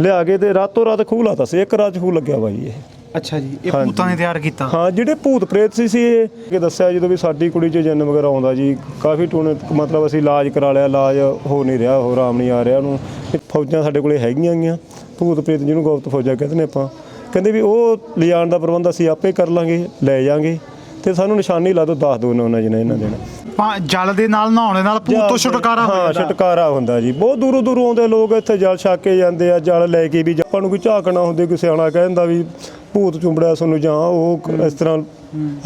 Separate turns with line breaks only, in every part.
ਲਿਆ ਕੇ ਤੇ ਰਾਤੋਂ ਰਾਤ ਖੂਹ ਲਾਤਾ ਸੀ ਇੱਕ ਰਾਤ 'ਚ ਖੂਹ ਲੱਗਿਆ ਬਾਈ ਇਹ।
ਅੱਛਾ ਜੀ ਇਹ
ਹਾਂਜੀ।
ਭੂਤਾਂ ਨੇ ਤਿਆਰ ਕੀਤਾ?
ਹਾਂ ਜਿਹੜੇ ਭੂਤ ਪ੍ਰੇਤ ਸੀ ਸੀ ਇਹ। ਕਿ ਦੱਸਿਆ ਜਦੋਂ ਵੀ ਸਾਡੀ ਕੁੜੀ 'ਚ ਜਨ ਵਗੈਰਾ ਆਉਂਦਾ ਜੀ ਕਾਫੀ ਟੂਣੇ ਮਤਲਬ ਅਸੀਂ ਇਲਾਜ ਕਰਾ ਲਿਆ ਇਲਾਜ ਹੋ ਨਹੀਂ ਰਿਹਾ ਹੋ ਆਰਾਮ ਨਹੀਂ ਆ ਰਿਹਾ ਉਹਨੂੰ। ਤੇ ਫੌਜਾਂ ਸਾਡੇ ਕੋਲੇ ਹੈਗੀਆਂ ਗੀਆਂ ਭੂਤ ਪ੍ਰੇਤ ਜਿਹਨੂੰ ਗੁਪਤ ਫੌਜਾਂ ਕਹਿੰਦੇ ਨੇ ਆਪਾਂ। ਕਹਿੰਦੇ ਵੀ ਉਹ ਲਿਜਾਣ ਦਾ ਪ੍ਰਬੰਧ ਅਸੀਂ ਆਪੇ ਕਰ ਲਾਂਗੇ ਲੈ ਜਾਾਂਗੇ। ਤੇ ਸਾਨੂੰ ਨਿਸ਼ਾਨੀ ਲਾ ਦਿਓ ਦੱਸ ਦਿਓ ਉਹਨਾਂ ਜਿਹਨੇ ਇਹਨਾਂ ਦੇਣਾ
ਪਾ- ਜਲ ਦੇ ਨਾਲ ਨਹਾਉਣ ਦੇ ਨਾਲ ਭੂਤ ਤੋਂ ਛੁਟਕਾਰਾ ਹੋ
ਹਾਂ
ਜਾਂਦਾ।
ਛੁਟਕਾਰਾ ਹੁੰਦਾ ਜੀ। ਬਹੁਤ ਦੂਰੋਂ ਦੂਰੋਂ ਆਉਂਦੇ ਲੋਕ ਇੱਥੇ ਜਲ ਛੱਕ ਕੇ ਜਾਂਦੇ ਆ ਜਲ ਲੈ ਕੇ ਵੀ ਜੇ ਆਪਾਂ ਨੂੰ ਕੋਈ ਝਾਕਣਾ ਹੁੰਦੇ ਕੋਈ ਸਿਆਣਾ ਕਹਿੰਦਾ ਵੀ ਭੂਤ ਚੁੰਬੜਿਆ ਸਾਨੂੰ ਜਾਂ ਉਹ ਇਸ ਤਰ੍ਹਾਂ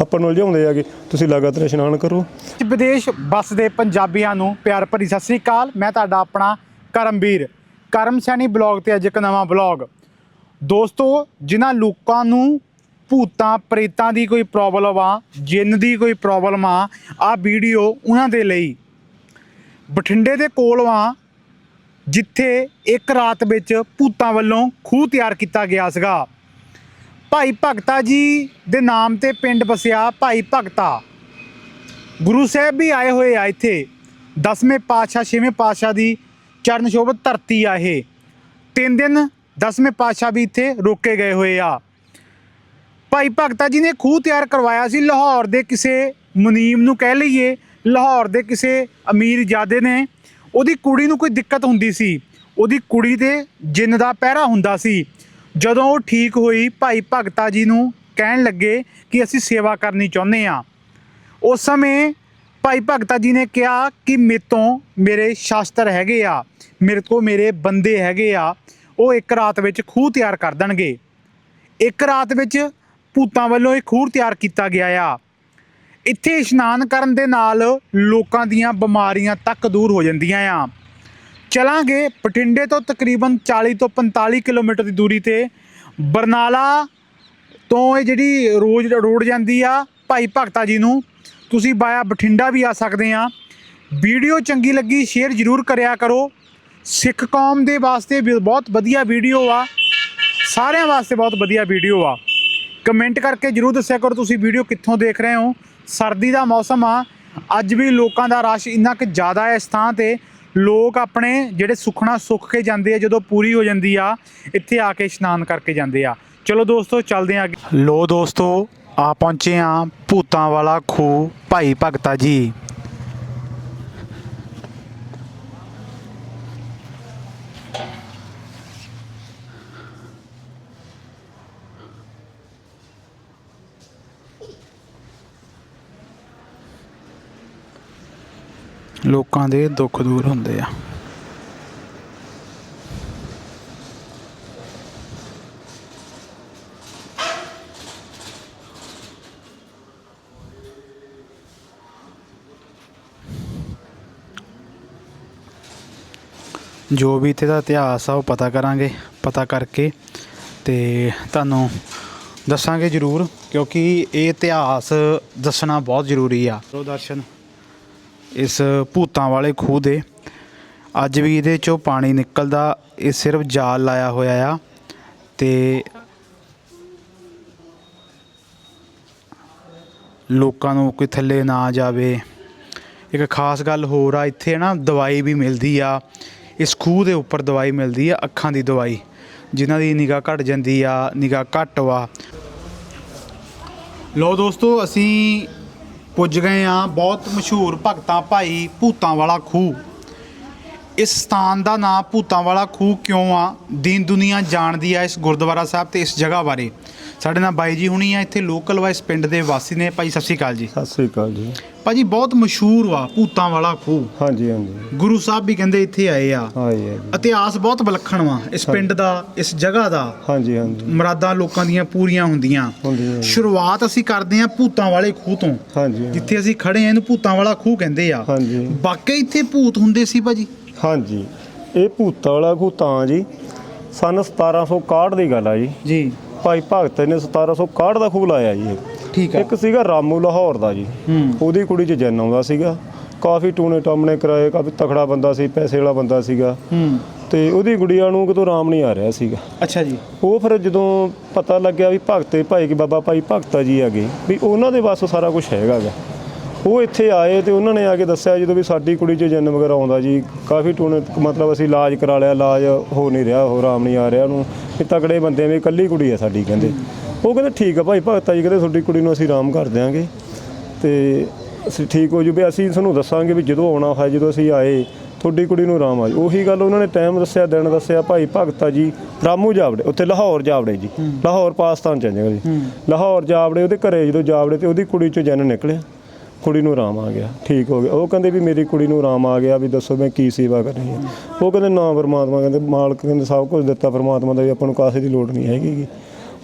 ਆਪਾਂ ਨੂੰ ਉਲਝਾਉਂਦੇ ਆਗੇ ਤੁਸੀਂ ਲਗਾਤਾਰ ਇਸ਼ਨਾਨ ਕਰੋ।
ਵਿਦੇਸ਼ ਵੱਸਦੇ ਪੰਜਾਬੀਆਂ ਨੂੰ ਪਿਆਰ ਭਰੀ ਸਤਿ ਸ੍ਰੀ ਅਕਾਲ। ਮੈਂ ਤੁਹਾਡਾ ਆਪਣਾ ਕਰਮਵੀਰ ਕਰਮ ਸੈਣੀ ਬਲੌਗ ਤੇ ਅੱਜ ਇੱਕ ਨਵਾਂ ਬਲੌਗ। ਦੋਸਤੋ ਜਿਨ੍ਹਾਂ ਲੋਕਾਂ ਨੂੰ ਭੂਤਾਂ, ਪ੍ਰੇਤਾਂ ਦੀ ਕੋਈ ਪ੍ਰੋਬਲਮ ਆ, ਜਿੰਨ ਦੀ ਕੋਈ ਪ੍ਰੋਬਲਮ ਆ ਆ ਵੀਡੀਓ ਉਹਨਾਂ ਦੇ ਲਈ। ਬਠਿੰਡੇ ਦੇ ਕੋਲ ਆ, ਜਿੱਥੇ ਇੱਕ ਰਾਤ ਵਿੱਚ ਭੂਤਾਂ ਵੱਲੋਂ ਖੂਹ ਤਿਆਰ ਕੀਤਾ ਗਿਆ ਸੀਗਾ। ਭਾਈ ਭਗਤਾ ਜੀ ਦੇ ਨਾਮ ਤੇ ਪਿੰਡ ਵਸਿਆ ਭਾਈ ਭਗਤਾ। ਗੁਰੂ ਸਾਹਿਬ ਵੀ ਆਏ ਹੋਏ ਆ ਇੱਥੇ। ਦਸਵੇਂ ਪਾਤਸ਼ਾਹ, ਛੇਵੇਂ ਪਾਤਸ਼ਾਹ ਦੀ ਚਰਨ ਸ਼ੋਭਤ ਧਰਤੀ ਆ ਇਹ। ਤਿੰਨ ਦਿਨ ਦਸਵੇਂ ਪਾਤਸ਼ਾਹ ਵੀ ਇੱਥੇ ਰੋਕੇ ਗਏ ਹੋਏ ਆ। ਭਾਈ ਭਗਤਾ ਜੀ ਨੇ ਖੂਹ ਤਿਆਰ ਕਰਵਾਇਆ ਸੀ ਲਾਹੌਰ ਦੇ ਕਿਸੇ ਮੁਨੀਮ ਨੂੰ ਕਹਿ ਲਈਏ, ਲਾਹੌਰ ਦੇ ਕਿਸੇ ਅਮੀਰ ਜਾਦੇ ਨੇ। ਉਹਦੀ ਕੁੜੀ ਨੂੰ ਕੋਈ ਦਿੱਕਤ ਹੁੰਦੀ ਸੀ। ਉਹਦੀ ਕੁੜੀ ਤੇ ਜਿੰਨ ਦਾ ਪਹਿਰਾ ਹੁੰਦਾ ਸੀ। ਜਦੋਂ ਉਹ ਠੀਕ ਹੋਈ, ਭਾਈ ਭਗਤਾ ਜੀ ਨੂੰ ਕਹਿਣ ਲੱਗੇ ਕਿ ਅਸੀਂ ਸੇਵਾ ਕਰਨੀ ਚਾਹੁੰਦੇ ਆ ਉਸ ਸਮੇਂ ਭਾਈ ਭਗਤਾ ਜੀ ਨੇ ਕਿਹਾ ਕਿ ਮੇਰੇ ਤੋਂ ਮੇਰੇ ਸ਼ਾਸਤਰ ਹੈਗੇ ਆ, ਮੇਰੇ ਕੋਲ ਮੇਰੇ ਬੰਦੇ ਹੈਗੇ ਆ, ਉਹ ਇੱਕ ਰਾਤ ਵਿੱਚ ਖੂਹ ਤਿਆਰ ਕਰ ਦੇਣਗੇ। ਇੱਕ ਰਾਤ ਵਿੱਚ ਭੂਤਾਂ ਵੱਲੋਂ ਇਹ ਖੂਰ ਤਿਆਰ ਕੀਤਾ ਗਿਆ ਆ। ਇੱਥੇ ਇਸ਼ਨਾਨ ਕਰਨ ਦੇ ਨਾਲ ਲੋਕਾਂ ਦੀਆਂ ਬਿਮਾਰੀਆਂ ਤੱਕ ਦੂਰ ਹੋ ਜਾਂਦੀਆਂ ਆ। ਚਲਾਂਗੇ ਬਠਿੰਡੇ ਤੋਂ ਤਕਰੀਬਨ 40 ਤੋਂ 45 ਕਿਲੋਮੀਟਰ ਦੀ ਦੂਰੀ ਤੇ। ਬਰਨਾਲਾ ਤੋਂ ਇਹ ਜਿਹੜੀ ਰੋਜ਼ ਰੋਡ ਜਾਂਦੀ ਆ, ਭਾਈ ਭਗਤਾ ਜੀ ਨੂੰ, ਤੁਸੀਂ ਬਾਇਆ ਬਠਿੰਡਾ ਵੀ ਆ ਸਕਦੇ ਆ। ਵੀਡੀਓ ਚੰਗੀ ਲੱਗੀ, ਸ਼ੇਅਰ ਜ਼ਰੂਰ ਕਰਿਆ ਕਰੋ। ਸਿੱਖ ਕੌਮ ਦੇ ਵਾਸਤੇ ਵੀ ਬਹੁਤ ਵਧੀਆ ਵੀਡੀਓ ਆ। ਸਾਰਿਆਂ ਵਾਸਤੇ ਬਹੁਤ ਵਧੀਆ ਵੀਡੀਓ ਆ। ਕਮੈਂਟ ਕਰਕੇ ਜਰੂਰ ਦੱਸਿਆ ਕਰੋ ਤੁਸੀਂ ਵੀਡੀਓ ਕਿੱਥੋਂ ਦੇਖ ਰਹੇ ਹੋ। ਸਰਦੀ ਦਾ ਮੌਸਮ ਆ। ਅੱਜ ਵੀ ਲੋਕਾਂ ਦਾ ਰਸ਼ ਇੰਨਾ ਕਿ ਜ਼ਿਆਦਾ ਹੈ ਇਸ ਥਾਂ ਤੇ। ਲੋਕ ਆਪਣੇ ਜਿਹੜੇ ਸੁਖਣਾ ਸੁੱਖ ਕੇ ਜਾਂਦੇ ਆ, ਜਦੋਂ ਪੂਰੀ ਹੋ ਜਾਂਦੀ ਆ, ਇੱਥੇ ਆ ਕੇ ਇਸ਼ਨਾਨ ਕਰਕੇ ਜਾਂਦੇ ਆ। ਚਲੋ ਦੋਸਤੋ, ਚੱਲਦੇ ਆ ਅੱਗੇ। ਲੋ ਦੋਸਤੋ, ਆ ਪਹੁੰਚੇ ਆ ਭੂਤਾਂ ਵਾਲਾ ਖੂਹ ਭਾਈ ਭਗਤਾ ਜੀ। ਲੋਕਾਂ ਦੇ ਦੁੱਖ ਦੂਰ ਹੁੰਦੇ ਆ। ਜੋ ਵੀ ਇੱਥੇ ਦਾ ਇਤਿਹਾਸ ਆ, ਉਹ ਪਤਾ ਕਰਾਂਗੇ, ਪਤਾ ਕਰਕੇ ਤੇ ਤੁਹਾਨੂੰ ਦੱਸਾਂਗੇ ਜ਼ਰੂਰ, ਕਿਉਂਕਿ ਇਹ ਇਤਿਹਾਸ ਦੱਸਣਾ ਬਹੁਤ ਜ਼ਰੂਰੀ ਆ। ਲੋ ਦਰਸ਼ਨ। ਇਸ ਭੂਤਾਂ ਵਾਲੇ ਖੂਹ ਦੇ। ਅੱਜ ਵੀ ਇਹਦੇ ਚੋਂ ਪਾਣੀ ਨਿਕਲਦਾ, ਇਹ ਸਿਰਫ ਜਾਲ ਲਾਇਆ ਹੋਇਆ ਆ। ਤੇ ਲੋਕਾਂ ਨੂੰ ਕੋਈ ਥੱਲੇ ਨਾ ਜਾਵੇ। ਇੱਕ ਖਾਸ ਗੱਲ ਹੋਰ ਆ, ਇੱਥੇ ਨਾ ਦਵਾਈ ਵੀ ਮਿਲਦੀ ਆ। ਇਸ ਖੂਹ ਦੇ ਉੱਪਰ ਦਵਾਈ ਮਿਲਦੀ ਆ, ਅੱਖਾਂ ਦੀ ਦਵਾਈ, ਜਿਨ੍ਹਾਂ ਦੀ ਨਿਗਾਹ ਘਟ ਜਾਂਦੀ ਆ, ਨਿਗਾਹ ਘੱਟ ਵਾ। ਲੋ ਦੋਸਤੋ, ਅਸੀਂ ਪੁੱਜ ਗਏ ਆ। ਬਹੁਤ ਮਸ਼ਹੂਰ ਭਗਤਾਂ ਭਾਈ ਭੂਤਾਂ ਵਾਲਾ ਖੂਹ। ਇਸ ਸਥਾਨ ਦਾ ਨਾਮ ਭੂਤਾਂ ਵਾਲਾ ਖੂਹ ਕਿਉਂ ਆ? ਦੀਨ ਦੁਨੀਆ ਜਾਣਦੀ ਆ ਇਸ ਗੁਰਦੁਆਰਾ ਸਾਹਿਬ ਤੇ ਇਸ ਜਗ੍ਹਾ ਬਾਰੇ। ਸਾਡੇ ਨਾਲ ਬਾਈ ਜੀ ਹੁਣੀ ਆ ਇੱਥੇ ਲੋਕਲ ਵਾ ਇਸ ਪਿੰਡ ਦੇ ਵਾਸੀ ਨੇ। ਭਾਈ ਸਤਿ ਸ਼੍ਰੀ ਅਕਾਲ ਜੀ।
ਸਤਿ ਸ੍ਰੀ ਅਕਾਲ ਜੀ।
ਭਾਜੀ ਬਹੁਤ ਮਸ਼ਹੂਰ ਵਾ ਭੂਤਾਂ ਵਾਲਾ ਖੂਹ।
ਹਾਂਜੀ ਹਾਂਜੀ।
ਗੁਰੂ ਸਾਹਿਬ ਵੀ ਕਹਿੰਦੇ ਇੱਥੇ ਆਏ ਆ।
ਜੀ।
ਇਤਿਹਾਸ ਬਹੁਤ ਵਿਲੱਖਣ ਵਾ ਇਸ ਪਿੰਡ ਦਾ ਇਸ ਜਗ੍ਹਾ ਦਾ।
ਹਾਂਜੀ ਹਾਂਜੀ।
ਮਰਾਦਾਂ ਲੋਕਾਂ ਦੀਆਂ ਪੂਰੀਆਂ ਹੁੰਦੀਆਂ।
ਹੁੰਦੀਆਂ ਜੀ।
ਸ਼ੁਰੂਆਤ ਅਸੀਂ ਕਰਦੇ ਆ ਭੂਤਾਂ ਵਾਲੇ ਖੂਹ ਤੋਂ।
ਹਾਂਜੀ
ਜਿੱਥੇ ਅਸੀਂ ਖੜੇ ਆ ਇਹਨੂੰ ਭੂਤਾਂ ਵਾਲਾ ਖੂਹ ਕਹਿੰਦੇ ਆ।
ਹਾਂਜੀ।
ਵਾਕਈ ਇੱਥੇ ਭੂਤ ਹੁੰਦੇ ਸੀ ਭਾਜੀ?
ਹਾਂਜੀ। ਇਹ ਭੂਤਾਂ ਵਾਲਾ ਖੂਹ ਤਾਂ ਜੀ ਸਨ 1761 ਦੀ ਗੱਲ ਆ ਜੀ।
ਜੀ।
ਭਾਈ ਭਗਤ ਨੇ 1761 ਦਾ ਖੂਹ ਲਾਇਆ ਜੀ ਇਹ।
ਠੀਕ ਆ।
ਇੱਕ ਸੀਗਾ ਰਾਮੂ ਲਾਹੌਰ ਦਾ ਜੀ।
ਹੂੰ।
ਉਹਦੀ ਕੁੜੀ 'ਚ ਜਨ ਆਉਂਦਾ ਸੀਗਾ। ਕਾਫੀ ਟੂਣੇ ਟਾਮਣੇ ਕਰਾਏ ਕਾਫੀ ਤਕੜਾ ਬੰਦਾ ਸੀ ਪੈਸੇ ਵਾਲਾ ਬੰਦਾ ਸੀਗਾ।
ਹੂੰ।
ਤੇ ਉਹਦੀ ਗੁੜੀਆ ਨੂੰ ਕਿਤੋਂ ਆਰਾਮ ਨਹੀਂ ਆ ਰਿਹਾ ਸੀਗਾ।
ਅੱਛਾ ਜੀ।
ਉਹ ਫਿਰ ਜਦੋਂ ਪਤਾ ਲੱਗਿਆ ਵੀ ਭਗਤੇ ਭਾਈ ਕੀ ਬਾਬਾ ਭਾਈ ਭਗਤਾ ਜੀ ਹੈਗੇ ਵੀ ਉਹਨਾਂ ਦੇ ਵੱਸ ਸਾਰਾ ਕੁਝ ਹੈਗਾ ਗਾ ਉਹ ਇੱਥੇ ਆਏ ਤੇ ਉਹਨਾਂ ਨੇ ਆ ਕੇ ਦੱਸਿਆ ਜਦੋਂ ਵੀ ਸਾਡੀ ਕੁੜੀ 'ਚ ਜਨ ਵਗੈਰਾ ਆਉਂਦਾ ਜੀ ਕਾਫੀ ਟੂਣੇ ਮਤਲਬ ਅਸੀਂ ਇਲਾਜ ਕਰਾ ਲਿਆ ਇਲਾਜ ਹੋ ਨਹੀਂ ਰਿਹਾ ਹੋ ਆਰਾਮ ਨਹੀਂ ਆ ਰਿਹਾ ਉਹਨੂੰ ਇਹ ਤਗੜੇ ਬੰਦੇ ਵੀ ਇਕੱਲੀ ਕੁੜੀ ਆ ਸਾਡੀ ਕਹਿੰਦੇ। ਉਹ ਕਹਿੰਦੇ ਠੀਕ ਆ ਭਾਈ ਭਗਤਾ ਜੀ ਕਹਿੰਦੇ ਤੁਹਾਡੀ ਕੁੜੀ ਨੂੰ ਅਸੀਂ ਆਰਾਮ ਕਰ ਦਿਆਂਗੇ। ਤੇ ਅਸੀਂ ਠੀਕ ਹੋ ਜੂ ਵੀ ਅਸੀਂ ਤੁਹਾਨੂੰ ਦੱਸਾਂਗੇ ਵੀ ਜਦੋਂ ਆਉਣਾ ਹੋਇਆ ਜਦੋਂ ਅਸੀਂ ਆਏ ਤੁਹਾਡੀ ਕੁੜੀ ਨੂੰ ਆਰਾਮ ਆ ਜਾਊ। ਉਹੀ ਗੱਲ ਉਹਨਾਂ ਨੇ ਟਾਈਮ ਦੱਸਿਆ ਦਿਨ ਦੱਸਿਆ ਭਾਈ ਭਗਤਾ ਜੀ ਰਾਮੂ ਜਾਵੜੇ ਉੱਥੇ ਲਾਹੌਰ ਜਾਵੜੇ ਜੀ ਲਾਹੌਰ ਪਾਕਿਸਤਾਨ ਚ ਆ ਜੀ। ਲਾਹੌਰ ਜਾਵੜੇ ਉਹਦੇ ਘਰੇ ਜਦੋਂ ਜਾਵੜੇ ਤੇ ਉਹਦੀ ਕੁੜੀ ਚੋਂ ਜਨ ਨਿਕਲਿਆ। ਕੁੜੀ ਨੂੰ ਆਰਾਮ ਆ ਗਿਆ। ਠੀਕ ਹੋ ਗਿਆ। ਉਹ ਕਹਿੰਦੇ ਵੀ ਮੇਰੀ ਕੁੜੀ ਨੂੰ ਆਰਾਮ ਆ ਗਿਆ ਵੀ ਦੱਸੋ ਮੈਂ ਕੀ ਸੇਵਾ ਕਰਨੀ ਹੈ। ਉਹ ਕਹਿੰਦੇ ਨਾ ਪਰਮਾਤਮਾ ਕਹਿੰਦੇ ਮਾਲਕ ਕਹਿੰਦੇ ਸਭ ਕੁਝ ਦਿੱਤਾ ਪਰਮਾਤਮਾ ਦਾ ਵੀ ਆਪਾਂ ਨੂੰ ਕਾਸੇ ਦੀ ਲੋੜ ਨਹੀਂ ਹੈਗੀ।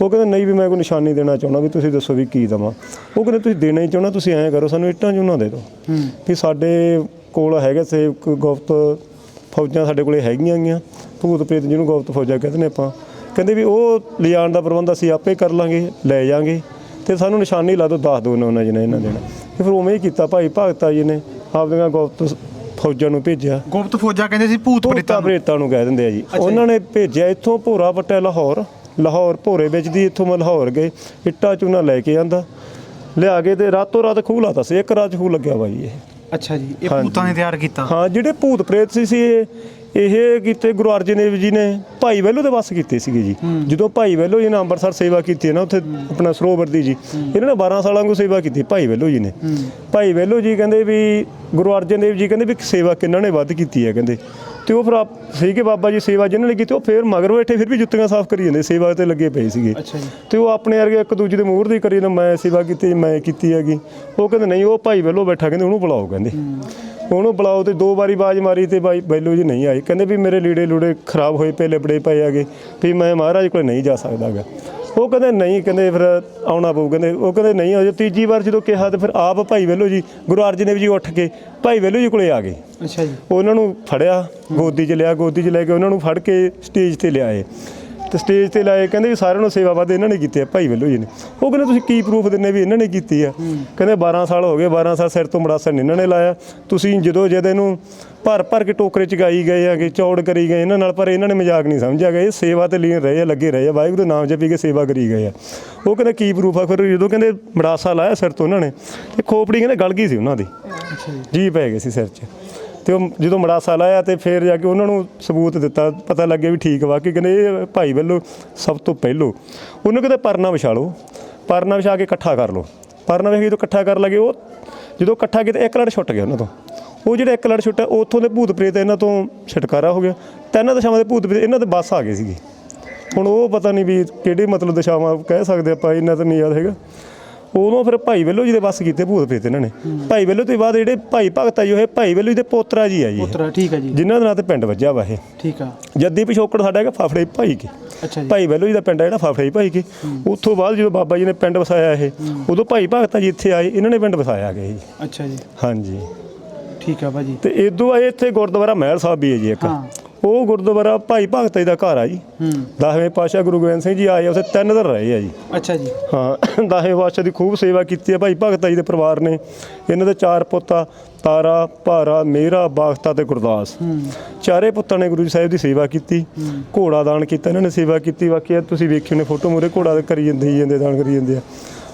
ਉਹ ਕਹਿੰਦੇ ਨਹੀਂ ਵੀ ਮੈਂ ਕੋਈ ਨਿਸ਼ਾਨੀ ਦੇਣਾ ਚਾਹੁੰਦਾ ਵੀ ਤੁਸੀਂ ਦੱਸੋ ਵੀ ਕੀ ਦਵਾਂ। ਉਹ ਕਹਿੰਦੇ ਤੁਸੀਂ ਦੇਣਾ ਹੀ ਚਾਹੁੰਦਾ ਤੁਸੀਂ ਐਂ ਕਰੋ ਸਾਨੂੰ ਇੱਟਾਂ ਚੂਨਾ ਦੇ ਦਿਓ। ਵੀ ਸਾਡੇ ਕੋਲ ਹੈਗੇ ਸੇਵਕ ਗੁਪਤ ਫੌਜਾਂ ਸਾਡੇ ਕੋਲੇ ਹੈਗੀਆਂ ਗੀਆਂ। ਭੂਤ ਪ੍ਰੇਤ ਜਿਹਨੂੰ ਗੁਪਤ ਫੌਜਾਂ ਕਹਿੰਦੇ ਨੇ ਆਪਾਂ। ਕਹਿੰਦੇ ਵੀ ਉਹ ਲਿਜਾਣ ਦਾ ਪ੍ਰਬੰਧ ਅਸੀਂ ਆਪੇ ਕਰ ਲਾਂਗੇ ਲੈ ਜਾਾਂਗੇ। ਤੇ ਸਾਨੂੰ ਨਿਸ਼ਾਨੀ ਲਾ ਦਿਓ ਦੱਸ ਦਿਓ ਉਹਨਾਂ ਜਿਹਨੇ ਇਹਨਾਂ ਦੇਣਾ। ਤੇ ਫਿਰ ਉਵੇਂ ਹੀ ਕੀਤਾ ਭਾਈ ਭਗਤਾ ਜੀ ਨੇ ਆਪਦੀਆਂ ਗੁਪਤ ਫੌਜਾਂ ਨੂੰ ਭੇਜਿਆ।
ਗੁਪਤ ਫੌਜਾਂ ਕਹਿੰਦੇ ਸੀ ਭੂਤ
ਭੂਤਾ
ਪ੍ਰੇਤਾਂ ਨੂੰ।
ਪ੍ਰੇਤਾਂ ਨੂੰ ਕਹਿ ਦਿੰਦੇ ਆ ਜੀ। ਉਹਨਾਂ ਨੇ ਭੇਜਿਆ ਇੱਥੋਂ ਭੋਰਾ ਪੱਟਿਆ ਲਾਹੌਰ। ਲਾਹੌਰ ਭੋਰੇ ਵਿੱਚ ਦੀ ਇੱਥੋਂ ਮੈਂ ਲਾਹੌਰ ਗਏ ਇੱਟਾਂ ਚੂਨਾ ਲੈ ਕੇ ਆਂਦਾ। ਲਿਆ ਕੇ ਤੇ ਰਾਤੋਂ ਰਾਤ ਖੂਹ ਲਾਤਾ ਸੀ ਇੱਕ ਰਾਤ ਖੂਹ ਲੱਗਿਆ ਬਾਈ ਇਹ।
ਅੱਛਾ ਜੀ ਇਹ। ਭੂਤਾਂ ਨੇ ਤਿਆਰ ਕੀਤਾ।
ਹਾਂ ਜਿਹੜੇ ਭੂਤ ਪ੍ਰੇਤ ਸੀ ਸੀ ਇਹ ਇਹ ਕੀਤੇ ਗੁਰੂ ਅਰਜਨ ਦੇਵ ਜੀ ਨੇ ਭਾਈ ਵੈਲੋ ਦੇ ਵੱਸ ਕੀਤੇ ਸੀਗੇ ਜੀ। ਜਦੋਂ ਭਾਈ ਵੈਲੋ ਜੀ ਨੇ ਅੰਮ੍ਰਿਤਸਰ ਸੇਵਾ ਕੀਤੀ ਹੈ ਨਾ ਉੱਥੇ ਆਪਣਾ ਸਰੋਵਰ ਦੀ ਜੀ ਇਹਨਾਂ ਨੇ 12 ਸਾਲਾਂ ਨੂੰ ਸੇਵਾ ਕੀਤੀ ਭਾਈ ਵੈਲੋ ਜੀ ਨੇ। ਭਾਈ ਵੈਲੋ ਜੀ ਕਹਿੰਦੇ ਵੀ ਗੁਰੂ ਅਰਜਨ ਦੇਵ ਜੀ ਕਹਿੰਦੇ ਵੀ ਸੇਵਾ ਕਿੰਨਾਂ ਨੇ ਵੱਧ ਕੀਤੀ ਹੈ ਕਹਿੰਦੇ। ਤੇ ਉਹ ਫਿਰ ਆਪ ਸਹੀ ਕਿ ਬਾਬਾ ਜੀ ਸੇਵਾ ਜਿਹਨਾਂ ਨੇ ਕੀਤੀ ਉਹ ਫਿਰ ਮਗਰ ਬੈਠੇ ਫਿਰ ਵੀ ਜੁੱਤੀਆਂ ਸਾਫ਼ ਕਰੀ ਜਾਂਦੇ ਸੇਵਾ ਤੇ ਲੱਗੇ ਪਏ ਸੀਗੇ। ਤੇ ਉਹ ਆਪਣੇ ਵਰਗੇ ਇੱਕ ਦੂਜੇ ਦੇ ਮੂਹਰ ਦੀ ਕਰੀ ਨਾ ਮੈਂ ਸੇਵਾ ਕੀਤੀ ਮੈਂ ਕੀਤੀ ਹੈਗੀ। ਉਹ ਕਹਿੰਦੇ ਨਹੀਂ ਉਹ ਭਾਈ ਵੱਲੋਂ ਬੈਠਾ ਕਹਿੰਦੇ ਉਹਨੂੰ ਬੁਲਾਓ ਕਹਿੰਦੇ। ਉਹਨੂੰ ਬੁਲਾਓ ਤੇ ਦੋ ਵਾਰੀ ਬਾਜ ਮਾਰੀ ਤੇ ਭਾਈ ਬੈਲੋ ਜੀ ਨਹੀਂ ਆਏ ਕਹਿੰਦੇ ਵੀ ਮੇਰੇ ਲੀੜੇ ਲੂੜੇ ਖਰਾਬ ਹੋਏ ਪਏ ਲਿਬੜੇ ਪਏ ਹੈਗੇ। ਵੀ ਮੈਂ ਮਹਾਰਾਜ ਕੋਲ ਨਹੀਂ ਜਾ ਸਕਦਾਗਾ ਉਹ ਕਹਿੰਦੇ ਨਹੀਂ ਕਹਿੰਦੇ ਫਿਰ ਆਉਣਾ ਪਊ ਕਹਿੰਦੇ ਉਹ ਕਹਿੰਦੇ ਨਹੀਂ ਅਜੇ ਤੀਜੀ ਵਾਰ ਜਦੋਂ ਕਿਹਾ ਤੇ ਫਿਰ ਆਪ ਭਾਈ ਵੱਲੋਂ ਜੀ ਗੁਰੂ ਅਰਜਨ ਦੇਵ ਜੀ ਉੱਠ ਕੇ ਭਾਈ ਵੱਲੋਂ ਜੀ ਕੋਲੇ ਆ ਗਏ।
ਅੱਛਾ ਜੀ।
ਉਹਨਾਂ ਨੂੰ ਫੜਿਆ ਗੋਦੀ 'ਚ ਲਿਆ ਗੋਦੀ 'ਚ ਲੈ ਕੇ ਉਹਨਾਂ ਨੂੰ ਫੜ ਕੇ ਸਟੇਜ ਤੇ ਲਿਆਏ। ਤੇ ਸਟੇਜ ਤੇ ਲਾਏ ਕਹਿੰਦੇ ਵੀ ਸਾਰਿਆਂ ਨੂੰ ਸੇਵਾ ਵਾਦੇ ਇਹਨਾਂ ਨੇ ਕੀਤੀ ਹੈ ਭਾਈ ਵੱਲੋਂ ਜੀ ਨੇ। ਉਹ ਕਹਿੰਦੇ ਤੁਸੀਂ ਕੀ ਪ੍ਰੂਫ ਦਿੰਨੇ ਵੀ ਇਹਨਾਂ ਨੇ ਕੀਤੀ ਆ ਕਹਿੰਦੇ 12 ਸਾਲ ਹੋ ਗਏ 12 ਸਾਲ ਸਿਰ ਤੋਂ ਮੜਾਸਣ ਇਹਨਾਂ ਨੇ ਲਾਇਆ। ਤੁਸੀਂ ਜਦੋਂ ਜਦ ਇਹਨੂੰ ਭਰ ਭਰ ਕੇ ਟੋਕਰੇ ਚ ਗਾਈ ਗਏ ਆਗੇ ਚੌੜ ਕਰੀ ਗਏ ਇਹਨਾਂ ਨਾਲ ਪਰ ਇਹਨਾਂ ਨੇ ਮਜ਼ਾਕ ਨਹੀਂ ਸਮਝਿਆ ਇਹ ਸੇਵਾ ਤੇ ਲੀਨ ਰਹੇ ਆ ਲੱਗੇ ਰਹੇ ਆ ਵਾਹਿਗੁਰੂ ਦੇ ਨਾਮ ਜਪੀ ਕੇ ਸੇਵਾ ਕਰੀ ਗਏ ਆ। ਉਹ ਕਹਿੰਦੇ ਕੀ ਪ੍ਰੂਫ ਆ? ਫਿਰ ਜਦੋਂ ਕਹਿੰਦੇ ਮੜਾਸਾ ਲਾਇਆ ਸਿਰ ਤੋਂ ਉਹਨਾਂ ਨੇ ਤੇ ਖੋਪੜੀ ਕਹਿੰਦੇ ਗਲ ਗਈ ਸੀ ਉਹਨਾਂ ਦੀ।
ਜੀ
ਪੈ ਗਏ ਸੀ ਸਿਰ 'ਚ। ਤੇ ਉਹ ਜਦੋਂ ਮੜਾਸਾ ਲਾਇਆ ਤੇ ਫਿਰ ਜਾ ਕੇ ਉਹਨਾਂ ਨੂੰ ਸਬੂਤ ਦਿੱਤਾ, ਪਤਾ ਲੱਗਿਆ ਵੀ ਠੀਕ ਵਾ, ਕਿ ਕਹਿੰਦੇ ਇਹ ਭਾਈ ਵੱਲੋਂ ਸਭ ਤੋਂ ਪਹਿਲੋਂ ਉਹਨੂੰ ਕਹਿੰਦੇ ਪਰਨਾ ਵਿਛਾ ਲਓ, ਪਰਨਾ ਵਿਛਾ ਕੇ ਇਕੱਠਾ ਕਰ ਲਓ। ਪਰਨਾ ਵੇਖ ਜਦੋਂ ਇਕੱਠਾ ਕਰ ਲੱਗੇ, ਉਹ ਜਦੋਂ ਇਕੱਠਾ ਕੀਤਾ, ਇੱਕ ਲੜ ਛੁੱਟ ਗਿਆ ਉਹਨਾਂ ਤੋਂ। ਉਹ ਜਿਹੜਾ ਇੱਕ ਲੜ ਛੁੱਟਿਆ ਉੱਥੋਂ ਦੇ ਭੂਤ ਪ੍ਰੇਤ ਇਹਨਾਂ ਤੋਂ ਛੁਟਕਾਰਾ ਹੋ ਗਿਆ। ਤਿੰਨ ਦਸ਼ਾਵਾਂ ਦੇ ਭੂਤ ਪ੍ਰੇਤ ਇਹਨਾਂ ਦੇ ਬੱਸ ਆ ਗਏ ਸੀਗੇ। ਹੁਣ ਉਹ ਪਤਾ ਨਹੀਂ ਵੀ ਕਿਹੜੀ ਮਤਲਬ ਦਸ਼ਾਵਾਂ ਕਹਿ ਸਕਦੇ ਆਪਾਂ ਇਹਨਾਂ ਤਾਂ ਨਹੀਂ ਯਾਦ ਹੈਗਾ। ਉਦੋਂ ਫਿਰ ਭਾਈ ਵੱਲੋਂ ਜੀ ਦੇ ਬੱਸ ਕੀਤੇ ਭੂਤ ਪ੍ਰੇਤ ਇਹਨਾਂ ਨੇ। ਭਾਈ ਵੱਲੋਂ ਤੋਂ ਬਾਅਦ ਜਿਹੜੇ ਭਾਈ ਭਗਤਾ ਜੀ ਹੋਏ ਭਾਈ ਵੱਲੋਂ ਜੀ ਦੇ ਪੋਤਰਾ ਜੀ ਆ ਜੀ।
ਪੁੱਤਰਾ ਠੀਕ ਹੈ ਜੀ।
ਜਿਨ੍ਹਾਂ ਦੇ ਨਾਂ ਤੇ ਪਿੰਡ ਵੱਜਿਆ ਵਾ ਇਹ।
ਠੀਕ ਆ।
ਜੱਦੀ ਪਿਛੋਕੜ ਸਾਡਾ ਹੈਗਾ ਫਾਫੜੇ ਭਾਈ ਕੇ।
ਅੱਛਾ ਜੀ।
ਭਾਈ ਵੱਲੋਂ ਜੀ ਦਾ ਪਿੰਡ ਹੈ ਜਿਹੜਾ ਫਾਫੜੇ ਭਾਈ ਕੇ। ਉੱਥੋਂ ਬਾਅਦ ਜਦੋਂ ਬਾਬਾ ਜੀ ਨੇ ਪਿੰਡ ਵਸਾਇਆ ਇਹ ਉਦੋਂ ਭਾਈ ਭਗਤਾ ਜੀ ਇੱਥੇ ਆਏ ਇਹਨਾਂ ਨੇ ਪਿੰਡ ਵਸਾਇਆ ਗਿਆ ਜੀ
ਅੱਛਾ ਜੀ।
ਹਾਂਜੀ।
ਠੀਕ ਆ ਭਾਜੀ।
ਤੇ ਇਦੋਂ ਆਏ ਇੱਥੇ ਗੁਰਦੁਆਰਾ ਮਹਿਲ ਸਾਹਿਬ ਵੀ ਹੈ ਜੀ ਇੱਕ।
ਹਾਂ।
ਉਹ ਗੁਰਦੁਆਰਾ ਭਾਈ ਭਗਤਾ ਜੀ ਦਾ ਘਰ ਆ ਜੀ।
ਹੂੰ।
ਦਸਵੇਂ ਪਾਤਸ਼ਾਹ ਗੁਰੂ ਗੋਬਿੰਦ ਸਿੰਘ ਜੀ ਆਏ ਉੱਥੇ ਤਿੰਨ ਦਿਨ ਰਹੇ ਆ ਜੀ।
ਅੱਛਾ ਜੀ।
ਹਾਂ ਦਸਵੇਂ ਪਾਤਸ਼ਾਹ ਦੀ ਖੂਬ ਸੇਵਾ ਕੀਤੀ ਹੈ ਭਾਈ ਭਗਤਾ ਜੀ ਦੇ ਪਰਿਵਾਰ ਨੇ। ਇਹਨਾਂ ਦੇ ਚਾਰ ਪੁੱਤਾ ਤਾਰਾ ਭਾਰਾ ਮੇਰਾ ਬਾਖਤਾ ਤੇ ਗੁਰਦਾਸ। ਚਾਰੇ ਪੁੱਤਾਂ ਨੇ ਗੁਰੂ ਜੀ ਸਾਹਿਬ ਦੀ ਸੇਵਾ ਕੀਤੀ। ਘੋੜਾ ਦਾਨ ਕੀਤਾ ਇਹਨਾਂ ਨੇ ਸੇਵਾ ਕੀਤੀ। ਬਾਕੀ ਇਹ ਤੁਸੀਂ ਵੇਖਿਓ ਨੇ ਫੋਟੋ ਮੂਰੇ ਘੋੜਾ ਕਰੀ ਜਾਂਦੇ ਜਾਂਦੇ ਦਾਨ ਕਰੀ ਜਾਂਦੇ ਆ।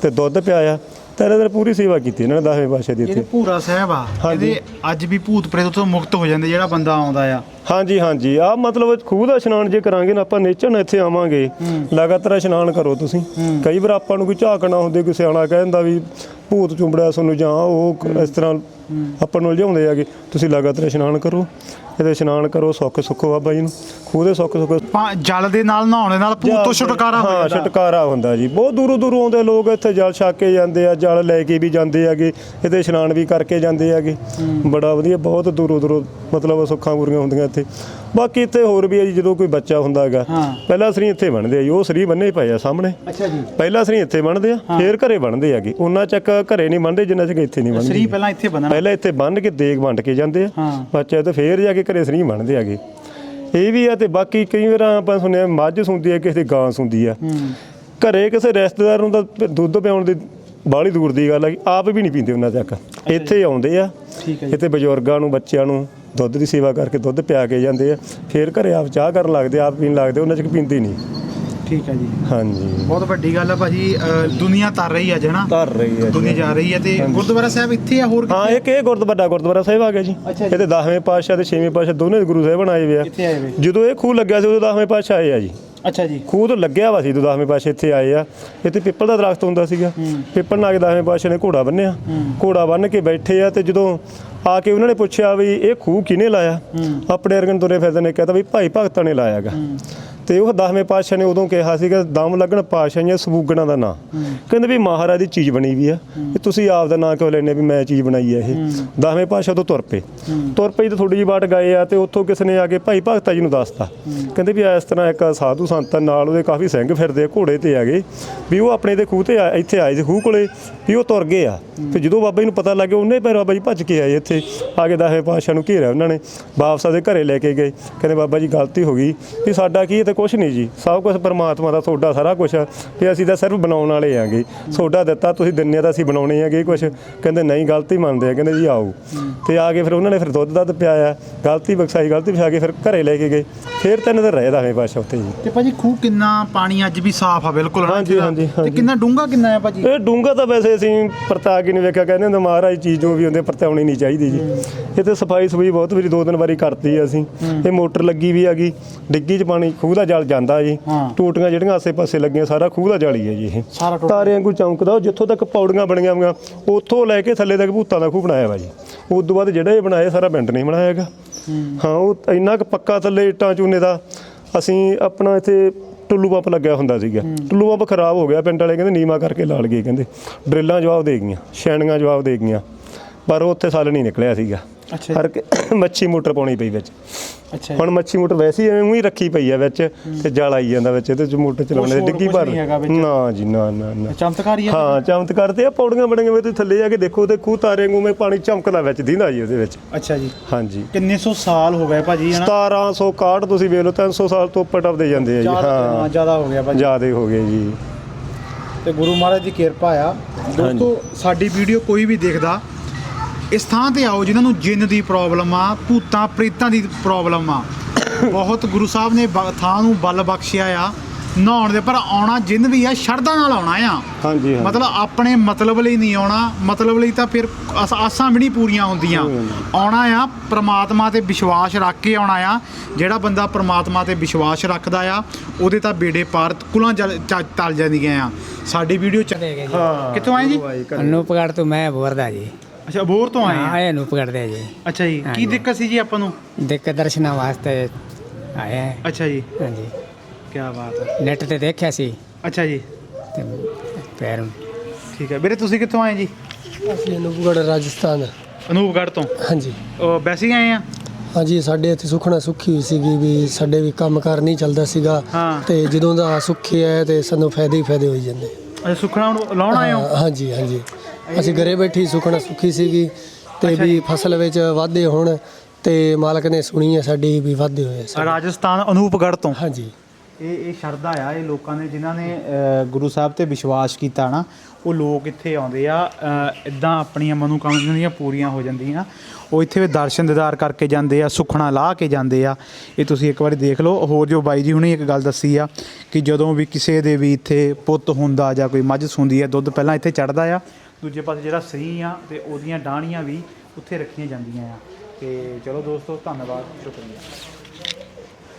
ਤੇ ਦੁੱਧ ਪਿਆਇਆ। ਦਿਨ ਪੂਰੀ ਸੇਵਾ ਕੀਤੀ ਇਹਨਾਂ ਨੇ ਦਸਵੇਂ ਪਾਤਸ਼ਾਹ ਦੀ ਇੱਥੇ।
ਪੂਰਾ ਸਾਹਿਬ ਆ
ਹਾਂਜੀ।
ਇਹਦੇ ਅੱਜ ਵੀ ਭੂਤ ਪ੍ਰੇਤ ਤੋਂ ਮੁਕਤ ਹੋ ਜਾਂਦੇ ਜਿਹੜਾ ਬੰਦਾ ਆਉਂਦਾ ਆ।
ਹਾਂਜੀ ਹਾਂਜੀ। ਆ ਮਤਲਬ ਖੂਹ ਦਾ ਇਸ਼ਨਾਨ ਜੇ ਕਰਾਂਗੇ ਨਾ ਆਪਾਂ ਨੇਚਰ ਨਾਲ ਇੱਥੇ ਆਵਾਂਗੇ। ਲਗਾਤਾਰ ਇਸ਼ਨਾਨ ਕਰੋ ਤੁਸੀਂ। ਕਈ ਵਾਰ ਆਪਾਂ ਨੂੰ ਕੋਈ ਝਾਕਣਾ ਹੁੰਦੇ ਕੋਈ ਸਿਆਣਾ ਕਹਿੰਦਾ ਵੀ ਭੂਤ ਚੁੰਬੜਿਆ ਤੁਹਾਨੂੰ ਜਾਂ ਉਹ ਇਸ ਤਰ੍ਹਾਂ ਆਪਾਂ ਨੂੰ ਉਲਝਾਉਂਦੇ ਆਗੇ ਤੁਸੀਂ ਲਗਾਤਾਰ ਇਸ਼ਨਾਨ ਕਰੋ। ਇਹਦੇ ਇਸ਼ਨਾਨ ਕਰੋ ਸੁੱਖ ਸੁੱਖੋ ਬਾਬਾ ਜੀ ਨੂੰ। ਖੂਹ ਦੇ ਸੁੱਖ ਸੁੱਖ
ਪਾ- ਜਲ ਦੇ ਨਾਲ ਨਹਾਉਣ ਦੇ ਨਾਲ ਭੂਤ ਤੋਂ ਛੁਟਕਾਰਾ ਹੋ
ਹਾਂ
ਜਾਂਦਾ।
ਛੁਟਕਾਰਾ ਹੁੰਦਾ ਜੀ। ਬਹੁਤ ਦੂਰੋਂ ਦੂਰੋਂ ਆਉਂਦੇ ਲੋਕ ਇੱਥੇ ਜਲ ਛਕ ਕੇ ਜਾਂਦੇ ਆ ਜਲ ਲੈ ਕੇ ਵੀ ਜਾਂਦੇ ਆਗੇ ਇਹਦੇ ਇਸ਼ਨਾਨ ਵੀ ਕਰਕੇ ਜਾਂਦੇ ਆਗੇ ਬੜਾ ਵਧੀਆ ਬਹੁਤ ਦੂਰੋਂ ਦੂਰੋਂ ਮਤਲਬ ਸੁੱਖਾਂ ਪੂਰੀਆਂ ਹੁੰਦੀਆਂ ਇੱਥੇ। ਬਾਕੀ ਇੱਥੇ ਹੋਰ ਵੀ ਹੈ ਜੀ ਜਦੋਂ ਕੋਈ ਬੱਚਾ ਹੁੰਦਾ ਹੈਗਾ
ਹਾਂ।
ਪਹਿਲਾਂ ਸਰੀ ਇੱਥੇ ਬਣਦੇ ਆ ਜੀ ਉਹ ਸਰੀ ਬੰਨੇ ਪਏ ਆ ਸਾਹਮਣੇ।
ਅੱਛਾ ਜੀ।
ਪਹਿਲਾਂ ਸਰੀ ਇੱਥੇ ਬਣਦੇ ਆ ਫੇਰ ਘਰੇ ਬਣਦੇ ਆਗੇ ਉਹਨਾਂ ਚੱਕ ਘਰੇ ਨਹੀਂ ਬਣਦੇ ਜਿੰਨਾ ਚੱਕ ਇੱਥੇ ਨਹੀਂ ਬਣਦੇ
ਸਰੀ ਪਹਿਲਾਂ ਇੱਥੇ ਬੰਨਣਾ
ਪਹਿਲਾਂ ਇੱਥੇ ਬੰਨ ਕੇ ਦੇਗ ਵੰਡ ਕੇ ਜਾਂਦੇ ਆ।
ਹਾਂ।
ਬੱਚੇ ਤੇ ਫੇਰ ਜਾ ਕੇ ਘਰੇ ਸਰੀ ਬਣਦੇ ਆਗੇ ਇਹ ਵੀ ਆ ਤੇ ਬਾਕੀ ਕਈ ਵਾਰ ਆਪਾਂ ਸੁਣਿਆ ਮੱਝ ਸੁੰਦੀ ਆ ਕਿਸੇ ਦੀ ਗਾਂ ਸੁੰਦੀ ਆ ਘਰੇ ਕਿਸੇ ਰਿਸ਼ਤੇਦਾਰ ਨੂੰ ਤਾਂ ਦੁੱਧ ਪਿਆਉਣ ਦੀ ਬਾਹਲੀ ਦੂਰ ਦੀ ਗੱਲ ਆ ਆਪ ਵੀ ਨਹੀਂ ਪੀਂਦੇ ਉਹਨਾਂ ਤੱਕ। ਇੱਥੇ ਆਉਂਦੇ ਆ ਇੱਥੇ ਬਜ਼ੁਰਗਾਂ ਨੂੰ ਬੱਚਿਆਂ ਨੂੰ ਦੁੱਧ ਦੀ ਸੇਵਾ ਕਰਕੇ ਦੁੱਧ ਪਿਆ ਕੇ ਜਾਂਦੇ ਆ। ਫੇਰ ਘਰੇ ਆਪ ਚਾਹ ਕਰਨ ਲੱਗਦੇ ਆਪ ਪੀਣ ਲੱਗਦੇ ਉਹਨਾਂ ਚ ਪੀਂਦੇ ਨਹੀਂ।
ਠੀਕ ਹੈ ਜੀ।
ਹਾਂਜੀ।
ਬਹੁਤ ਵੱਡੀ ਗੱਲ ਹੈ ਭਾਜੀ ਦੁਨੀਆ ਤਰ ਰਹੀ ਅੱਜ ਹਨਾ?
ਧਰ ਰਹੀ ਹੈ
ਦੁਨੀਆ
ਜੀ
ਜਾ ਰਹੀ ਹੈ ਤੇ। ਗੁਰਦੁਆਰਾ ਸਾਹਿਬ ਇੱਥੇ ਆ ਹੋਰ
ਹਾਂ
ਕਿੱਥੇ?
ਇੱਕ ਇਹ ਗੁਰਦੁਆਰਾ ਗੁਰਦੁਆਰਾ ਸਾਹਿਬ ਆ ਗਿਆ ਜੀ।
ਅੱਛਾ ਜੀ।
ਇਹਦੇ 10ਵੇਂ ਪਾਤਸ਼ਾਹ ਤੇ 6ਵੇਂ ਪਾਤਸ਼ਾਹ ਦੋਨੇ ਗੁਰੂ ਸਾਹਿਬ ਬਣਾਏ ਹੋਏ ਆ।
ਕਿੱਥੇ ਆਏ ਵੇ।
ਜਦੋਂ ਇਹ ਖੂਹ ਲੱਗਿਆ ਸੀ ਉਦੋਂ 10ਵੇਂ ਪਾਤਸ਼ਾਹ ਆਏ ਆ ਜੀ।
ਅੱਛਾ ਜੀ।
ਖੂਹ ਤੋਂ ਲੱਗਿਆ ਵਾ ਸੀ ਜਦੋਂ 10ਵੇਂ ਪਾਤਸ਼ਾਹ ਇੱਥੇ ਆਏ ਆ। ਇੱਥੇ ਪਿੱਪਲ ਦਾ ਦਰਖਤ ਹੁੰਦਾ ਸੀਗਾ। ਪਿੱਪਲ ਨਾਲ 10ਵੇਂ ਪਾਤਸ਼ਾਹ ਨੇ ਘੋੜਾ ਬੰਨਿਆ। ਘੋੜਾ ਬੰਨ ਕੇ ਬੈਠੇ ਆ ਤੇ ਜਦੋਂ ਆ ਕੇ ਉਹਨਾਂ ਨੇ ਪੁੱਛਿਆ ਵੀ ਇਹ ਖੂਹ ਕਿਹਨੇ ਲਾਇਆ? ਆਪਣੇ ਅਰਗਨ ਤੁਰੇ ਫਿਰਦੇ ਨੇ ਕਹਤਾ ਵੀ ਭਾਈ ਭਗਤਾਂ ਨੇ ਲਾਇਆਗਾ। ਤੇ ਉਹ 10ਵੇਂ ਪਾਤਸ਼ਾਹ ਨੇ ਉਦੋਂ ਕਿਹਾ ਸੀਗਾ ਦਮ ਲੱਗਣ ਪਾਤਸ਼ਾਹੀਆਂ ਸਬੂਗਣਾ ਦਾ ਨਾਂ। ਕਹਿੰਦੇ ਵੀ ਮਹਾਰਾਜ ਦੀ ਚੀਜ਼ ਬਣੀ ਵੀ ਆ ਵੀ ਤੁਸੀਂ ਆਪ ਦਾ ਨਾਂ ਕਿਉਂ ਲੈਨੇ ਵੀ ਮੈਂ ਚੀਜ਼ ਬਣਾਈ ਆ ਇਹ? 10ਵੇਂ ਪਾਤਸ਼ਾਹ ਤੋਂ ਤੁਰ ਪਏ। ਤੁਰ ਪਏ ਤੇ ਥੋੜੀ ਜਿਹੀ ਬਾਟ ਗਏ ਆ ਤੇ ਉੱਥੋਂ ਕਿਸ ਨੇ ਆ ਕੇ ਭਾਈ ਭਗਤਾ ਜੀ ਨੂੰ ਦੱਸਤਾ। ਕਹਿੰਦੇ ਵੀ ਇਸ ਤਰ੍ਹਾਂ ਇੱਕ ਸਾਧੂ ਸੰਤ ਆ, ਨਾਲ ਉਹਦੇ ਕਾਫੀ ਸਿੰਘ ਫਿਰਦੇ ਆ ਘੋੜੇ ਤੇ ਆਗੇ ਵੀ ਉਹ ਆਪਣੇ ਦੇ ਖੂਹ ਤੇ ਆ- ਇੱਥੇ ਆਏ ਸੀ ਖੂਹ ਕੋਲੇ ਵੀ ਉਹ ਤੁਰ ਗਏ ਆ। ਤੇ ਜਦੋਂ ਬਾਬਾ ਜੀ ਨੂੰ ਪਤਾ ਲੱਗਿਆ ਉਹਨੇ ਪੈਰ ਬਾਬਾ ਜੀ ਭੱਜ ਕੇ ਆਏ ਇੱਥੇ। ਆ ਕੇ ਦਸਵੇਂ ਪਾਤਸ਼ਾਹ ਨੂੰ ਘੇਰਿਆ ਉਹਨਾਂ ਨੇ। ਵਾਪਸ ਆਦੇ ਘਰੇ ਲੈ ਕੇ ਗਏ। ਕਹਿੰਦੇ ਬਾਬਾ ਜੀ ਗਲਤੀ ਹੋ ਗਈ। ਵੀ ਸਾਡਾ ਕੀ ਇਹ ਤੇ ਕੁਝ ਨਹੀਂ ਜੀ। ਸਭ ਕੁਝ ਪਰਮਾਤਮਾ ਦਾ ਤੁਹਾਡਾ ਸਾਰਾ ਕੁਝ ਵੀ ਅਸੀਂ ਤਾਂ ਸਿਰਫ ਬਣਾਉਣ ਵਾਲੇ ਆਂਗੇ। ਤੁਹਾਡਾ ਦਿੱਤਾ ਤੁਸੀਂ ਦਿੰਨੇ ਤਾਂ ਅਸੀਂ ਬਣਾਉਣੇ ਆਂਗੇ ਕੁਝ ਕਹਿੰਦੇ ਨਹੀਂ ਗਲਤੀ ਮੰਨਦੇ ਆ। ਕਹਿੰਦੇ ਜੀ ਆਓ। ਤੇ ਆ ਕੇ ਫਿਰ ਉਹਨਾਂ ਨੇ ਫਿਰ ਦੁੱਧ ਦੱਧ ਪਿਆਇਆ। ਗਲਤੀ ਬਖਸ਼ਾਈ ਗਲਤੀ ਵਿਖਾ ਕੇ ਫਿਰ ਘਰੇ ਲੈ ਕੇ ਗਏ। ਫਿਰ ਤਿੰਨ ਦਿਨ ਰਹੇ ਦਸਵੇਂ ਪਾਤਸ਼ਾਹ ਉੱਥੇ ਜੀ।
ਤੇ ਭਾਜੀ ਖੂਹ ਕਿੰਨਾ ਪਾਣੀ ਅੱਜ ਵੀ ਸਾਫ਼ ਆ ਬਿਲਕੁਲ
ਹਾਂਜੀ? ਹਾਂਜੀ,
ਤੇ। ਕਿੰਨਾ ਡੂੰਘਾ ਕਿੰਨਾ ਹੈ ਭਾਜੀ?
ਇਹ ਡੂੰਗਾ ਤਾਂ ਵੈਸੇ ਅਸੀਂ ਪਰਤਾ ਕੇ ਨਹੀਂ ਵੇਖਿਆ ਕਹਿੰਦੇ ਹੁੰਦੇ ਮਹਾਰਾਜ ਚੀਜ਼ ਜੋ ਵੀ ਹੁੰਦੇ ਪਰਤਾਉਣੀ ਨਹੀਂ ਚਾਹੀਦੀ ਜੀ। ਇਹ ਤੇ ਸਫ਼ਾਈ ਸਫ਼ਾਈ ਬਹੁਤ ਵਾਰੀ ਦੋ ਦਿਨ ਵਾਰੀ ਕਰਤੀ ਆ ਅਸੀਂ। ਇਹ ਮੋਟਰ ਲੱਗੀ ਵੀ ਹੈਗੀ ਡਿੱਗੀ 'ਚ ਪਾਣੀ ਖੂਹ ਦਾ ਜਲ ਜਾਂਦਾ ਜੀ।
ਹਾਂ।
ਟੂਟੀਆਂ ਜਿਹੜੀਆਂ ਆਸੇ-ਪਾਸੇ ਲੱਗੀਆਂ ਸਾਰਾ ਖੂਹ ਦਾ ਜਲ ਹੀ ਹੈ ਜੀ ਇਹ।
ਸਾਰਾ ਟੋਟਲ
ਤਾਰੇ ਵਾਂਗੂ ਚਮਕਦਾ ਉਹ ਜਿੱਥੋਂ ਤੱਕ ਪੌੜੀਆਂ ਬਣੀਆਂ ਹੋਈਆਂ ਉੱਥੋਂ ਲੈ ਕੇ ਥੱਲੇ ਤੱਕ ਭੂਤਾਂ ਦਾ ਖੂਹ ਬਣਾਇਆ ਵਾ ਜੀ। ਉਸ ਤੋਂ ਬਾਅਦ ਜਿਹੜਾ ਇਹ ਬਣਾਇਆ ਸਾਰਾ ਪਿੰਡ ਨਹੀਂ ਬਣਾਇਆ ਹੈਗਾ। ਹਾਂ। ਉਹ ਇੰਨਾ ਕੁ ਪੱਕਾ ਥੱਲੇ ਇੱਟਾਂ ਚੂਨੇ ਦਾ ਅਸੀਂ ਆਪਣਾ ਇੱਥੇ ਟੁੱਲੂ ਪੰਪ ਲੱਗਿਆ ਹੁੰਦਾ ਸੀਗਾ। ਟੁੱਲੂ ਪੰਪ ਖਰਾਬ ਹੋ ਗਿਆ ਪਿੰਡ ਵਾਲੇ ਕਹਿੰਦੇ ਨੀਮਾ ਕਰਕੇ ਲਾ ਲਈਏ ਕਹਿੰਦੇ। ਡਰਿੱਲਾਂ ਜਵਾਬ ਦੇ ਗਈਆਂ ਛੈਣੀਆਂ ਜਵਾਬ ਦੇ ਗਈਆਂ। ਪਰ ਉਹ ਉੱਥੇ ਸੱਲ ਨਹੀਂ ਨਿਕਲਿਆ ਸੀਗਾ।
ਅੱਛਾ
ਹਰ ਕੇ ਮੱਛੀ ਮੋਟਰ ਪਾਉਣੀ ਪਈ ਵਿੱਚ।
ਅੱਛਾ ਜੀ।
ਹੁਣ ਮੱਛੀ ਮੋਟਰ ਵੈਸੇ ਹੀ ਐਵੇਂ ਹੀ ਰੱਖੀ ਪਈ ਆ ਵਿੱਚ ਤੇ ਜਲ ਆਈ ਜਾਂਦਾ ਵਿੱਚ ਇਹਦੇ ਚ ਮੋਟਰ ਚਲਾਉਣੇ ਦੀ ਡਿੱਗੀ ਭਰ
ਕੁਛ ਨਹੀਂ ਹੈਗਾ ਵਿੱਚ?
ਨਾ ਜੀ ਨਾ ਨਾ ਨਾ।
ਚਮਤਕਾਰੀ ਹੈ
ਹਾਂ ਚਮਤਕਾਰ ਤੇ ਆ ਪੌੜੀਆਂ ਬਣੀਆਂ ਹੋਈਆਂ ਤੁਸੀਂ ਥੱਲੇ ਜਾ ਕੇ ਦੇਖੋ ਤੇ ਖੂਹ ਤਾਰੇ ਵਾਂਗੂ ਮੈਂ ਪਾਣੀ ਚਮਕਦਾ ਵਿੱਚ ਦਿੰਦਾ ਜੀ ਉਹਦੇ ਵਿੱਚ।
ਅੱਛਾ ਜੀ।
ਹਾਂਜੀ।
ਕਿੰਨੇ ਸੌ ਸਾਲ ਹੋ ਗਏ ਭਾਜੀ ਹਨਾ?
1761 ਤੁਸੀਂ ਵੇਖ ਲਓ 300 ਸਾਲ ਤੋਂ ਉੱਪਰ ਟੱਪਦੇ ਜਾਂਦੇ ਆ ਜੀ
ਹਾਂ। ਜ਼ਿਆਦਾ ਹੋ ਗਿਆ ਭਾਜੀ।
ਜਿਆਦੇ ਹੋ ਗਏ ਜੀ।
ਤੇ ਗੁਰੂ ਮਹਾਰਾਜ ਦੀ ਕਿਰਪਾ ਆ। ਦੋਸਤੋ ਸਾਡੀ ਵੀਡੀਓ ਕੋਈ ਵੀ ਦੇਖਦਾ ਇਸ ਥਾਂ ਤੇ ਆਓ ਜਿਨ੍ਹਾਂ ਨੂੰ ਜਿੰਨ ਦੀ ਪ੍ਰੋਬਲਮ ਆ ਭੂਤਾਂ ਪ੍ਰੇਤਾਂ ਦੀ ਪ੍ਰੋਬਲਮ ਆ। ਬਹੁਤ ਗੁਰੂ ਸਾਹਿਬ ਨੇ ਥਾਂ ਨੂੰ ਬਲ ਬਖਸ਼ਿਆ ਆ ਨਹਾਉਣ ਦੇ ਪਰ ਆਉਣਾ ਜਿੰਨ ਵੀ ਆ ਸ਼ਰਧਾ ਨਾਲ ਆਉਣਾ ਆ।
ਹਾਂਜੀ ਹਾਂ
ਮਤਲਬ ਆਪਣੇ ਮਤਲਬ ਲਈ ਨਹੀਂ ਆਉਣਾ ਮਤਲਬ ਲਈ ਤਾਂ ਫਿਰ ਆਸ- ਵੀ ਨਹੀਂ ਪੂਰੀਆਂ ਹੁੰਦੀਆਂ। ਆਉਣਾ ਆ ਪ੍ਰਮਾਤਮਾ ਤੇ ਵਿਸ਼ਵਾਸ ਰੱਖ ਕੇ ਆਉਣਾ ਆ। ਜਿਹੜਾ ਬੰਦਾ ਪ੍ਰਮਾਤਮਾ ਤੇ ਵਿਸ਼ਵਾਸ ਰੱਖਦਾ ਆ ਉਹਦੇ ਤਾਂ ਬੇੜੇ ਪਾਰ ਕੁਲਾਂ ਤਲ ਜਾਂਦੀਆਂ ਆ। ਸਾਡੀ ਵੀਡੀਓ ਚ
ਹਾਂ।
ਕਿੱਥੋਂ ਆਏ ਜੀ?
ਅਨੂਪਗੜ ਤੋਂ ਮੈਂ ਬੋਰਦਾ ਜੀ।
ਅੱਛਾ ਅਬੋਰ ਤੋਂ ਆਏ ਆ?
ਆਏ ਅਨੂਪਗੜ ਦੇ ਜੀ।
ਅੱਛਾ ਜੀ ਕੀ
ਹਾਂਜੀ।
ਦਿੱਕਤ ਸੀ ਜੀ ਆਪਾਂ ਨੂੰ?
ਦੇਖ ਦਰਸ਼ਨਾਂ ਵਾਸਤੇ ਆਏ ਹੈ
ਅੱਛਾ ਜੀ।
ਹਾਂਜੀ।
ਕੀ ਬਾਤ ਹੈ
ਨੈਟ ਤੇ ਦੇਖਿਆ ਸੀ।
ਅੱਛਾ ਜੀ।
ਤੇ ਪੈਰ
ਠੀਕ ਹੈ ਵੀਰੇ ਤੁਸੀਂ ਕਿੱਥੋਂ ਆਏ ਜੀ?
ਅਸੀਂ ਅਨੂਪਗੜ੍ਹ ਰਾਜਸਥਾਨ।
ਅਨੂਪਗੜ੍ਹ ਤੋਂ?
ਹਾਂਜੀ।
ਉਹ ਵੈਸੇ ਹੀ ਆਏ ਆ?
ਹਾਂਜੀ ਸਾਡੇ ਇੱਥੇ ਸੁਖਣਾ ਸੁੱਖੀ ਹੋਈ ਸੀਗੀ ਵੀ ਸਾਡੇ ਵੀ ਕੰਮਕਾਰ ਨਹੀਂ ਚੱਲਦਾ ਸੀਗਾ।
ਹਾਂ।
ਤੇ ਜਦੋਂ ਦਾ ਸੁੱਖੀ ਹੈ ਤੇ ਸਾਨੂੰ ਫਾਇਦੇ ਹੀ ਫਾਇਦੇ ਹੋਈ ਜਾਂਦੇ।
ਅੱਛਾ ਸੁਖਣਾ ਨੂੰ ਲਾਉਣ ਆਏ ਹੋ?
ਹਾਂ, ਹਾਂਜੀ ਹਾਂਜੀ। ਅਸੀਂ ਘਰੇ ਬੈਠੀ ਸੁਖਣਾ ਸੁੱਖੀ ਸੀਗੀ ਤੇ ਵੀ ਫਸਲ ਵਿੱਚ ਵਾਧੇ ਹੋਣ ਤੇ ਮਾਲਕ ਨੇ ਸੁਣੀ ਹੈ ਸਾਡੀ ਵੀ ਵਾਧੇ ਹੋਏ ਸਾਡੇ।
ਰਾਜਸਥਾਨ ਅਨੂਪਗੜ੍ਹ ਤੋਂ।
ਹਾਂਜੀ।
ਇਹ ਇਹ ਸ਼ਰਧਾ ਆ ਇਹ ਲੋਕਾਂ ਨੇ ਜਿਨ੍ਹਾਂ ਨੇ ਅ, ਗੁਰੂ ਸਾਹਿਬ ਤੇ ਵਿਸ਼ਵਾਸ ਕੀਤਾ ਨਾ ਉਹ ਲੋਕ ਇੱਥੇ ਆਉਂਦੇ ਆ ਇਦਾਂ ਆਪਣੀਆਂ ਮਨੋਕਾਮਨਾਵਾਂ ਦੀਆਂ ਪੂਰੀਆਂ ਹੋ ਜਾਂਦੀਆਂ। ਉਹ ਇੱਥੇ ਵੀ ਦਰਸ਼ਨ ਦਿਦਾਰ ਕਰਕੇ ਜਾਂਦੇ ਆ ਸੁਖਣਾ ਲਾਹ ਕੇ ਜਾਂਦੇ ਆ। ਇਹ ਤੁਸੀਂ ਇੱਕ ਵਾਰੀ ਦੇਖ ਲਓ। ਹੋਰ ਜੋ ਬਾਈ ਜੀ ਹੁਣੇ ਇੱਕ ਗੱਲ ਦੱਸੀ ਆ ਕਿ ਜਦੋਂ ਵੀ ਕਿਸੇ ਦੇ ਵੀ ਇੱਥੇ ਪੁੱਤ ਹੁੰਦਾ ਜਾਂ ਕੋਈ ਮੱਝ ਸੁੰਦੀ ਆ ਦੁੱਧ ਪਹਿਲਾਂ ਇੱਥੇ ਚੜਦਾ ਆ ਦੂਜੇ ਪਾਸੇ ਜਿਹੜਾ ਸਹੀ ਆ ਤੇ ਉਹਦੀਆਂ ਡਾਣੀਆਂ ਵੀ ਉੱਥੇ ਰੱਖੀਆਂ ਜਾਂਦੀਆਂ ਆ। ਤੇ ਚਲੋ ਦੋਸਤੋ, ਧੰਨਵਾਦ, ਸ਼ੁਕਰੀਆ।